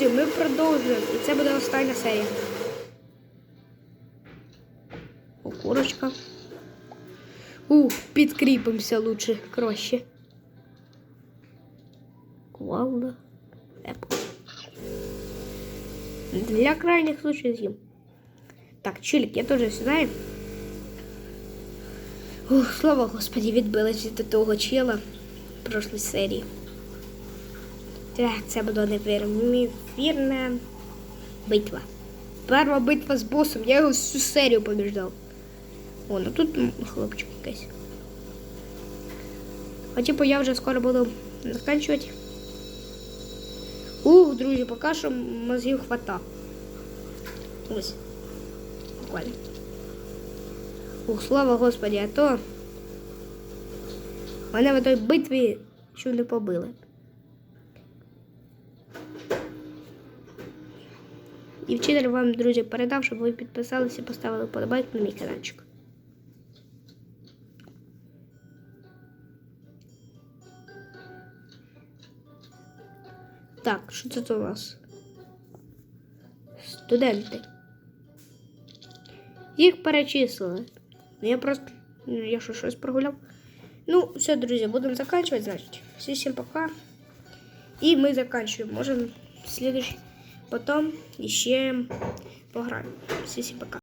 друзі, ми продовжуємо. І це буде остання серія. О, курочка. Ух, підкріпимося лучше, краще. Кувалда. Епл. Для крайних случаев з'їм. Так, чилик, я теж знаю. Ух, слава господи, відбилась від того чела в прошлій серії. Це буде невірна битва. Перша битва з босом, я його всю серію побіждав. О, ну тут хлопчик якийсь. А типу я вже скоро буду закінчувати. Ух, друзі, поки що мозгів хвата. Ось. Буквально. Ух, слава Господі, а то мене в той битві чуть не побили. І вчитель вам, друзі, передав, щоб ви підписалися і поставили подобайк на мій каналчик. Так, що це у нас? Студенти. Їх перечислили. Ну, Я просто. Я що щось прогуляв. Ну, все, друзі, будемо заканчивать, значить. Всі всім пока. І мы заканчиваем. Можем следующий. Потом еще пограем. Всем пока.